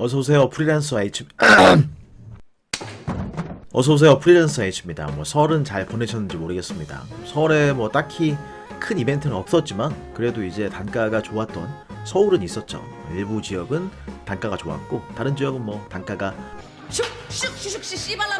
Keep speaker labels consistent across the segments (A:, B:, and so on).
A: 어서 오세요 프리랜서 H 어서 오세요 프리랜서 H입니다. 뭐 설은 잘 보내셨는지 모르겠습니다. 설에 뭐 딱히 큰 이벤트는 없었지만 그래도 이제 단가가 좋았던 서울은 있었죠. 일부 지역은 단가가 좋았고 다른 지역은 뭐 단가가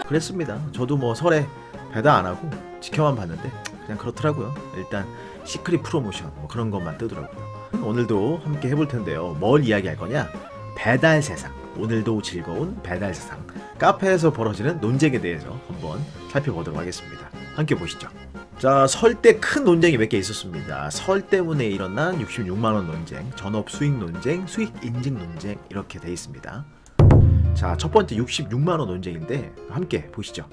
A: 그랬습니다. 저도 뭐 설에 배달 안 하고 지켜만 봤는데 그냥 그렇더라고요. 일단 시크릿 프로모션 뭐 그런 것만 뜨더라고요. 오늘도 함께 해볼 텐데요. 뭘 이야기할 거냐? 배달 세상. 오늘도 즐거운 배달 세상. 카페에서 벌어지는 논쟁에 대해서 한번 살펴보도록 하겠습니다. 함께 보시죠. 자, 설 때 큰 논쟁이 몇 개 있었습니다. 설 때문에 일어난 66만원 논쟁, 전업 수익 논쟁, 수익 인증 논쟁, 이렇게 돼 있습니다. 자, 첫 번째 66만원 논쟁인데, 함께 보시죠.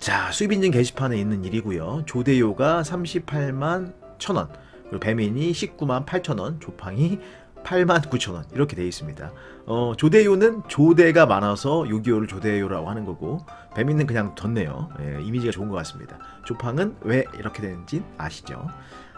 A: 자, 수입 인증 게시판에 있는 일이고요. 조대요가 38만 1,000원, 그리고 배민이 19만 8천원, 조팡이 8만 9천원 이렇게 되어 있습니다. 어, 조대요는 조대가 많아서 6.25를 조대요라고 하는 거고 배민은 그냥 졌네요. 예, 이미지가 좋은 것 같습니다. 조팡은 왜 이렇게 되는지 아시죠?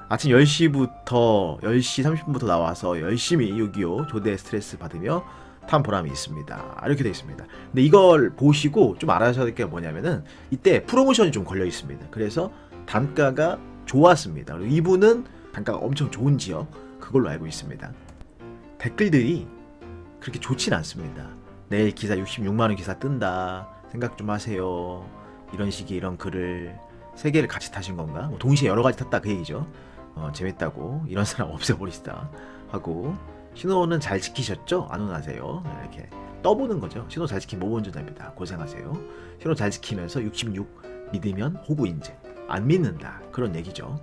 A: 아침 10시부터 10시 30분부터 나와서 열심히 6.25 조대 스트레스 받으며 탄 보람이 있습니다. 이렇게 되어 있습니다. 근데 이걸 보시고 좀 알아셔야 될 게 뭐냐면은 이때 프로모션이 좀 걸려 있습니다. 그래서 단가가 좋았습니다. 이분은 단가가 엄청 좋은 지역 그걸로 알고 있습니다. 댓글들이 그렇게 좋진 않습니다. 내일 기사 66만 원 기사 뜬다. 생각 좀 하세요. 이런 식의 이런 글을 세 개를 같이 타신 건가? 뭐 동시에 여러 가지 탔다 그 얘기죠. 어, 재밌다고 이런 사람 없애버리시다 하고 신호는 잘 지키셨죠? 안 혼나세요. 이렇게 떠보는 거죠. 신호 잘 지킨 모범전자입니다. 고생하세요. 신호 잘 지키면서 66 믿으면 호구 인증 안 믿는다 그런 얘기죠.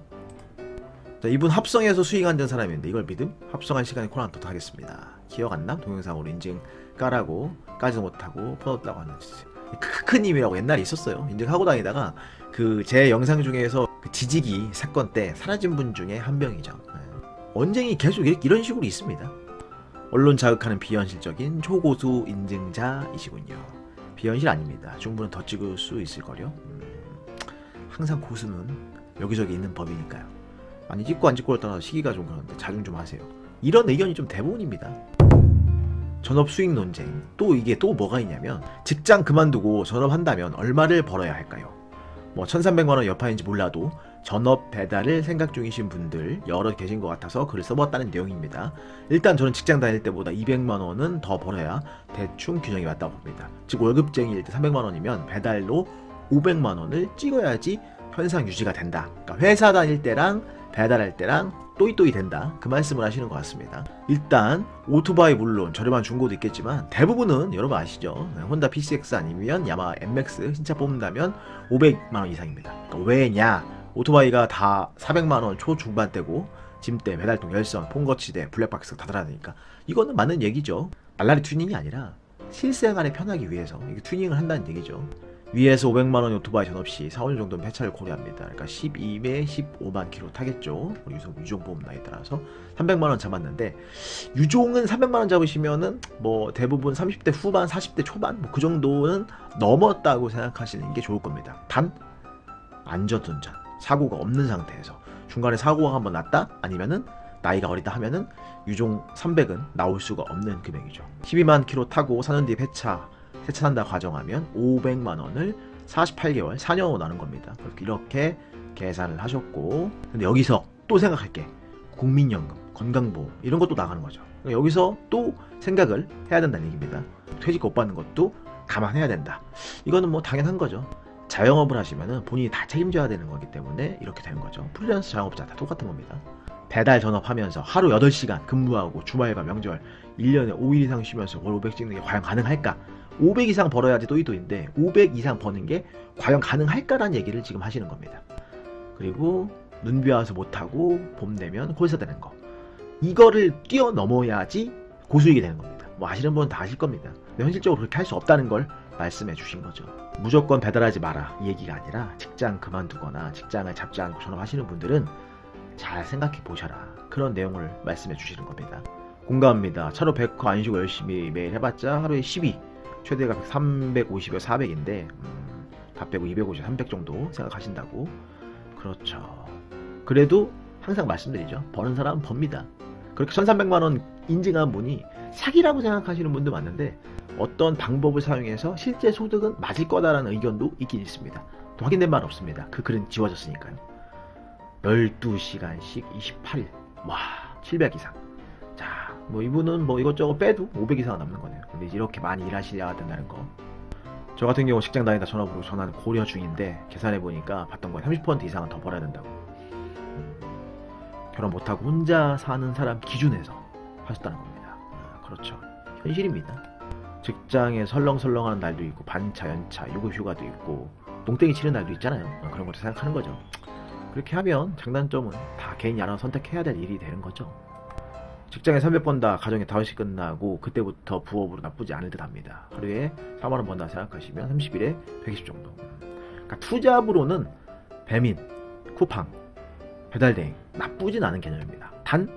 A: 자, 이분 합성해서 수익 안된 사람인데 이걸 믿음? 합성한 시간에 코난토도 하겠습니다. 기억 안 남? 동영상으로 인증 까라고 까지도 못하고 퍼졌다고 하는 크크님이라고 옛날에 있었어요. 인증하고 다니다가 그 제 영상 중에서 그 지지기 사건 때 사라진 분 중에 한 명이죠. 네. 언쟁이 계속 이런 식으로 있습니다. 언론 자극하는 비현실적인 초고수 인증자이시군요. 비현실 아닙니다. 중부는 더 찍을 수 있을 거요. 음, 항상 고수는 여기저기 있는 법이니까요. 아니 찍고 안 찍고를 떠나서 시기가 좀 그런데 자중 좀 하세요. 이런 의견이 좀 대부분입니다. 전업 수익 논쟁. 또 이게 또 뭐가 있냐면 직장 그만두고 전업한다면 얼마를 벌어야 할까요? 뭐 1,300만 원 여파인지 몰라도 전업 배달을 생각 중이신 분들 여러 계신 것 같아서 글을 써봤다는 내용입니다. 일단 저는 직장 다닐 때보다 200만 원은 더 벌어야 대충 균형이 맞다고 봅니다. 즉 월급쟁이일 때 300만 원이면 배달로 500만 원을 찍어야지 현상 유지가 된다. 그러니까 회사 다닐 때랑 배달할 때랑 또이또이 된다. 그 말씀을 하시는 것 같습니다. 일단 오토바이 물론 저렴한 중고도 있겠지만 대부분은 여러분 아시죠? 네, 혼다 PCX 아니면 야마 MX 신차 뽑는다면 500만 원 이상입니다. 그러니까 왜냐? 오토바이가 다 400만 원 초중반대고 짐대, 배달통, 열선, 폰거치대, 블랙박스 다 달아나니까 이거는 맞는 얘기죠. 날라리 튜닝이 아니라 실생활에 편하기 위해서 튜닝을 한다는 얘기죠. 위에서 500만 원 오토바이 전 없이 4, 5년 정도는 폐차를 고려합니다. 그러니까 12매 15만 킬로 타겠죠. 우리 유성 유종 보험 나이에 따라서 300만 원 잡았는데 유종은 300만 원 잡으시면은 뭐 대부분 30대 후반, 40대 초반 뭐 그 정도는 넘었다고 생각하시는 게 좋을 겁니다. 단 안전운전 사고가 없는 상태에서 중간에 사고가 한번 났다 아니면은 나이가 어리다 하면은 유종 300은 나올 수가 없는 금액이죠. 12만 킬로 타고 4년 뒤에 폐차 세차한다 가정하면 500만 원을 48개월 4년으로 나눈 겁니다. 이렇게 계산을 하셨고 근데 여기서 또 생각할 게 국민연금, 건강보험 이런 것도 나가는 거죠. 그러니까 여기서 또 생각을 해야 된다는 얘기입니다. 퇴직 못 받는 것도 감안해야 된다. 이거는 뭐 당연한 거죠. 자영업을 하시면은 본인이 다 책임져야 되는 거기 때문에 이렇게 되는 거죠. 프리랜서 자영업자 다 똑같은 겁니다. 배달 전업하면서 하루 8시간 근무하고 주말과 명절 1년에 5일 이상 쉬면서 월 500 찍는 게 과연 가능할까? 500 이상 벌어야지 또이또인데 500 이상 버는 게 과연 가능할까라는 얘기를 지금 하시는 겁니다. 그리고 눈비 와서 못하고 봄 되면 홀사 되는 거. 이거를 뛰어넘어야지 고수익이 되는 겁니다. 뭐 아시는 분은 다 아실 겁니다. 근데 현실적으로 그렇게 할 수 없다는 걸 말씀해 주신 거죠. 무조건 배달하지 마라 이 얘기가 아니라 직장 그만두거나 직장을 잡지 않고 전업하시는 분들은 잘 생각해 보셔라 그런 내용을 말씀해 주시는 겁니다. 공감합니다. 차로 100호 안 쉬고 열심히 매일 해봤자 하루에 12 최대가 350여 400인데 음, 다 빼고 250, 300 정도 생각하신다고 그렇죠. 그래도 항상 말씀드리죠. 버는 사람은 법니다. 그렇게 1300만 원 인증한 분이 사기라고 생각하시는 분도 많은데 어떤 방법을 사용해서 실제 소득은 맞을 거다라는 의견도 있긴 있습니다. 또 확인된 바는 없습니다. 그 글은 지워졌으니까요. 12시간씩 28일. 와, 700 이상. 자, 뭐 이분은 뭐 이것저것 빼도 500 이상 남는 거네요. 근데 이렇게 많이 일하시려야 된다는 거. 저 같은 경우 직장 다니다 전업으로 전화는 고려 중인데 계산해 보니까 받던 거에 30% 이상은 더 벌어야 된다고. 음, 결혼 못하고 혼자 사는 사람 기준에서 하셨다는 겁니다. 아, 그렇죠. 현실입니다. 직장에 설렁설렁하는 날도 있고 반차, 연차, 요구 휴가도 있고 농땡이 치는 날도 있잖아요. 어, 그런 것도 생각하는 거죠. 그렇게 하면 장단점은 다 개인이 알아서 선택해야 될 일이 되는 거죠. 직장에 300 번다 가정에 5시 끝나고 그때부터 부업으로 나쁘지 않을 듯 합니다. 하루에 4만원 번다 생각하시면 30일에 120 정도. 그러니까 투잡으로는 배민, 쿠팡, 배달대행 나쁘진 않은 개념입니다. 단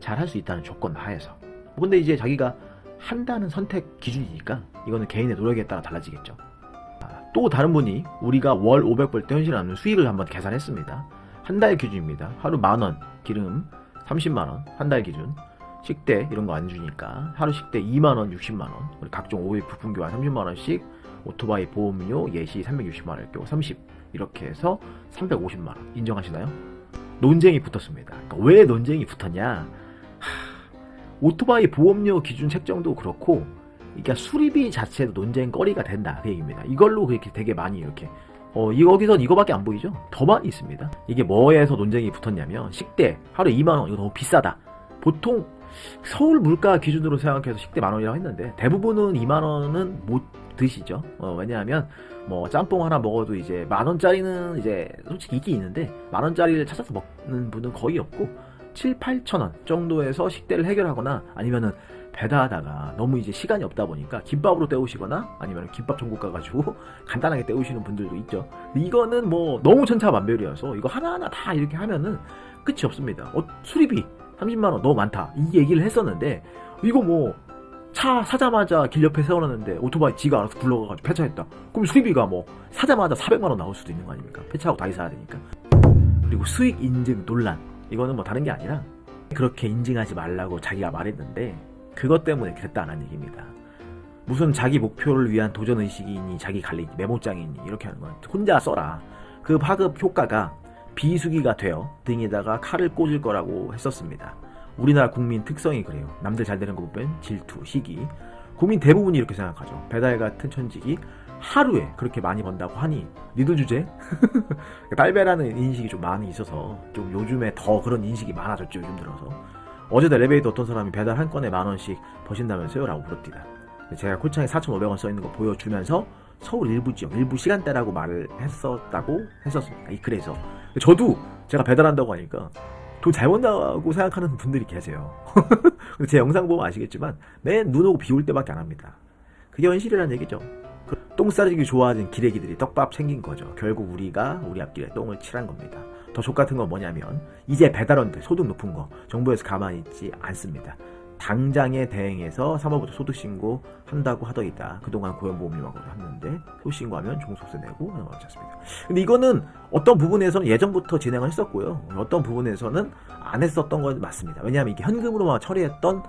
A: 잘할 수 있다는 조건 하에서. 근데 이제 자기가 한다는 선택 기준이니까 이거는 개인의 노력에 따라 달라지겠죠. 아, 또 다른 분이 우리가 월 500벌 때 현실 하는 수익을 한번 계산했습니다. 한 달 기준입니다. 하루 만 원, 기름 30만 원, 한 달 기준. 식대 이런 거 안 주니까 하루 식대 2만 원, 60만 원. 우리 각종 오일 부품 교환 30만 원씩, 오토바이 보험료 예시 360만 원일 경우 30 이렇게 해서 350만 원 인정하시나요? 논쟁이 붙었습니다. 그러니까 왜 논쟁이 붙었냐? 하, 오토바이 보험료 기준 책정도 그렇고, 그러니까 수리비 자체도 논쟁거리가 된다 그 얘기입니다. 이걸로 그렇게 되게 많이 이렇게 어, 이 여기선 이거밖에 안 보이죠? 더 많이 있습니다. 이게 뭐에서 논쟁이 붙었냐면 식대 하루 2만 원 이거 너무 비싸다. 보통 서울 물가 기준으로 생각해서 식대 만 원이라고 했는데 대부분은 2만 원은 못 드시죠. 어, 왜냐하면 뭐 짬뽕 하나 먹어도 이제 만 원짜리는 이제 솔직히 있긴 있는데 만 원짜리를 찾아서 먹는 분은 거의 없고 7, 8천 원 정도에서 식대를 해결하거나 아니면은 배달하다가 너무 이제 시간이 없다 보니까 김밥으로 때우시거나 아니면 김밥 전국 가가지고 간단하게 때우시는 분들도 있죠. 이거는 뭐 너무 천차만별이어서 이거 하나하나 다 이렇게 하면은 끝이 없습니다. 어, 수리비 30만 원 너무 많다 이 얘기를 했었는데 이거 뭐 차 사자마자 길 옆에 세워놨는데 오토바이 지가 알아서 굴러가가지고 폐차했다. 그럼 수리비가 뭐 사자마자 400만 원 나올 수도 있는 거 아닙니까? 폐차하고 다시 사야 되니까. 그리고 수익 인증 논란 이거는 뭐 다른 게 아니라 그렇게 인증하지 말라고 자기가 말했는데 그것 때문에 됐다는 얘기입니다. 무슨 자기 목표를 위한 도전 의식이니 자기 관리 메모장이니 이렇게 하는 건 혼자 써라. 그 파급 효과가 비수기가 되어 등에다가 칼을 꽂을 거라고 했었습니다. 우리나라 국민 특성이 그래요. 남들 잘 되는 거 보면 질투, 시기. 국민 대부분이 이렇게 생각하죠. 배달 같은 천직이 하루에 그렇게 많이 번다고 하니 니들 주제? 딸배라는 인식이 좀 많이 있어서 좀 요즘에 더 그런 인식이 많아졌죠. 요즘 들어서. 어제도 엘리베이터 어떤 사람이 배달 한 건에 만 원씩 버신다면서요? 라고 물었디다. 제가 콜창에 4,500원 써 있는 거 보여주면서 서울 일부 지역, 일부 시간대라고 말을 했었다고 했었습니다. 이 글에서. 저도 제가 배달한다고 하니까 돈 잘 번다고 생각하는 분들이 계세요. 제 영상 보면 아시겠지만 맨 눈 오고 비 올 때밖에 안 합니다. 그게 현실이라는 얘기죠. 그똥 싸르기 좋아하는 기레기들이 떡밥 생긴 거죠. 결국 우리가 우리 앞길에 똥을 칠한 겁니다. 더 족 같은 건 뭐냐면 이제 배달원들 소득 높은 거 정부에서 가만히 있지 않습니다. 당장에 대행해서 사모부터 소득 신고 한다고 하더이다. 그동안 고용보험료하고 했는데 소득 신고하면 종속세 내고 하는 거 않습니다. 근데 이거는 어떤 부분에서는 예전부터 진행을 했었고요. 어떤 부분에서는 안 했었던 건 맞습니다. 왜냐하면 이게 현금으로만 처리했던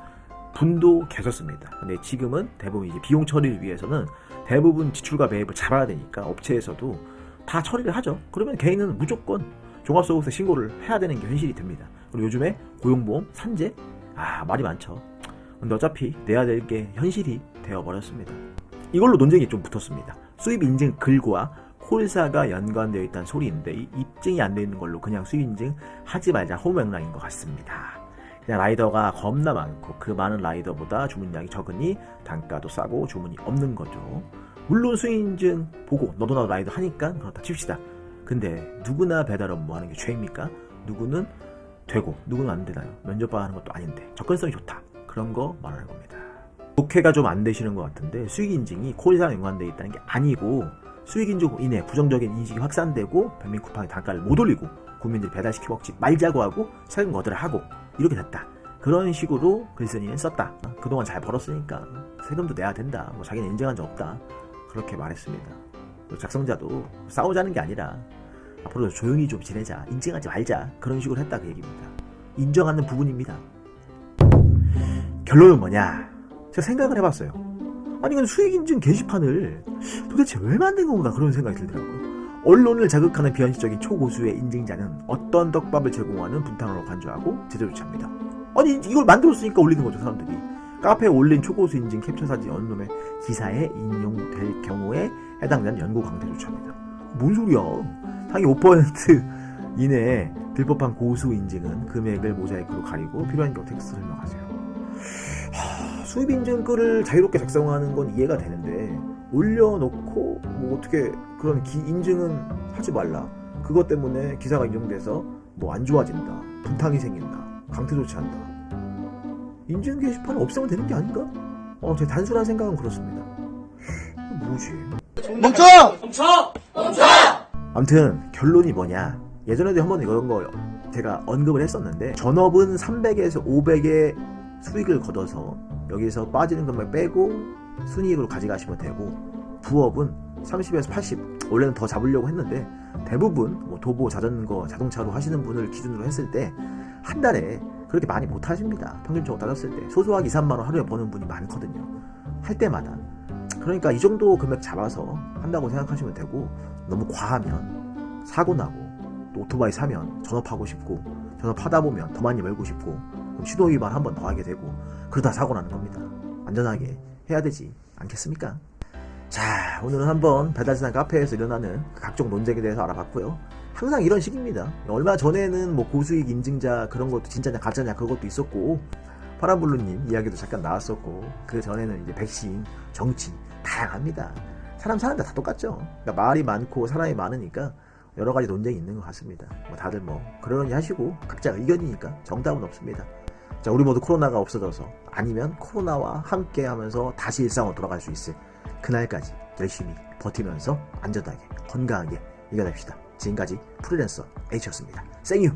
A: 분도 계셨습니다. 근데 지금은 대부분 이제 비용 처리를 위해서는 대부분 지출과 매입을 잡아야 되니까 업체에서도 다 처리를 하죠. 그러면 개인은 무조건 종합소득세 신고를 해야 되는 게 현실이 됩니다. 그리고 요즘에 고용보험, 산재, 아 말이 많죠. 근데 어차피 내야 될 게 현실이 되어버렸습니다. 이걸로 논쟁이 좀 붙었습니다. 수입 인증 글과 홀사가 연관되어 있다는 소리인데 이 입증이 안 되어 있는 걸로 그냥 수입 인증 하지 말자 호명락인 것 같습니다. 그냥 라이더가 겁나 많고 그 많은 라이더보다 주문량이 적으니 단가도 싸고 주문이 없는 거죠. 물론 수입 인증 보고 너도 나도 라이더 하니까 그렇다 칩시다. 근데 누구나 배달 업무 하는 게 죄입니까? 누구는 되고 누구는 안 되나요? 면접 봐하는 것도 아닌데 접근성이 좋다. 그런 거 말하는 겁니다. 독해가 좀 안 되시는 것 같은데 수익 인증이 콜이랑 연관되어 있다는 게 아니고 수익 인증 인해 부정적인 인식이 확산되고 별민 쿠팡의 단가를 못 올리고 국민들이 배달시켜 먹지 말자고 하고 세금 거들을 하고 이렇게 됐다. 그런 식으로 글쓴이는 썼다. 어, 그동안 잘 벌었으니까 세금도 내야 된다. 뭐 자기는 인정한 적 없다. 그렇게 말했습니다. 작성자도 싸우자는 게 아니라 앞으로 조용히 좀 지내자. 인증하지 말자. 그런 식으로 했다 그 얘기입니다. 인정하는 부분입니다. 결론은 뭐냐? 제가 생각을 해봤어요. 아니 근데 수익인증 게시판을 도대체 왜 만든 건가 그런 생각이 들더라고요. 언론을 자극하는 비현실적인 초고수의 인증자는 어떤 떡밥을 제공하는 분탕으로 간주하고 제대로 잡니다. 아니 이걸 만들었으니까 올리는 거죠 사람들이. 카페에 올린 초고수 인증 캡처 사진 언론의 기사에 인용될 경우에 해당되는 연구 강퇴 조치합니다. 뭔 소리야? 상위 5% 이내에 불법한 고수 인증은 금액을 모자이크로 가리고 필요한 경우 텍스트 설명하세요. 하, 수입 인증 글을 자유롭게 작성하는 건 이해가 되는데 올려놓고 뭐 어떻게 그런 기 인증은 하지 말라. 그것 때문에 기사가 인용돼서 뭐 안 좋아진다. 분탕이 생긴다. 강퇴 조치한다. 인증 게시판을 없애면 되는 게 아닌가? 어, 제 단순한 생각은 그렇습니다. 뭐지?
B: 멈춰!
A: 아무튼 결론이 뭐냐? 예전에도 한번 이런 거 제가 언급을 했었는데 전업은 300에서 500의 수익을 걷어서 여기서 빠지는 금액 빼고 순이익으로 가져가시면 되고 부업은 30에서 80 원래는 더 잡으려고 했는데 대부분 뭐 도보 자전거 자동차로 하시는 분을 기준으로 했을 때 한 달에 그렇게 많이 못 하십니다. 평균적으로 따졌을 때. 소소하게 2, 3만 원 하루에 버는 분이 많거든요. 할 때마다. 그러니까 이 정도 금액 잡아서 한다고 생각하시면 되고 너무 과하면 사고 나고 또 오토바이 사면 전업하고 싶고 전업하다 보면 더 많이 벌고 싶고 신호 위반 한 번 더 하게 되고 그러다 사고 나는 겁니다. 안전하게 해야 되지 않겠습니까? 자 오늘은 한번 배달시장 카페에서 일어나는 그 각종 논쟁에 대해서 알아봤고요. 항상 이런 식입니다. 얼마 전에는 뭐 고수익 인증자 그런 것도 진짜냐 가짜냐 그것도 있었고 파란블루님 이야기도 잠깐 나왔었고 그 전에는 이제 백신, 정치 다양합니다. 사람 사는데 다 똑같죠. 그러니까 말이 많고 사람이 많으니까 여러 가지 논쟁이 있는 것 같습니다. 뭐 다들 뭐 그러니 하시고 각자 의견이니까 정답은 없습니다. 자 우리 모두 코로나가 없어져서 아니면 코로나와 함께 하면서 다시 일상으로 돌아갈 수 있을 그날까지 열심히 버티면서 안전하게 건강하게 이겨냅시다. 지금까지 프리랜서 H였습니다. 생유.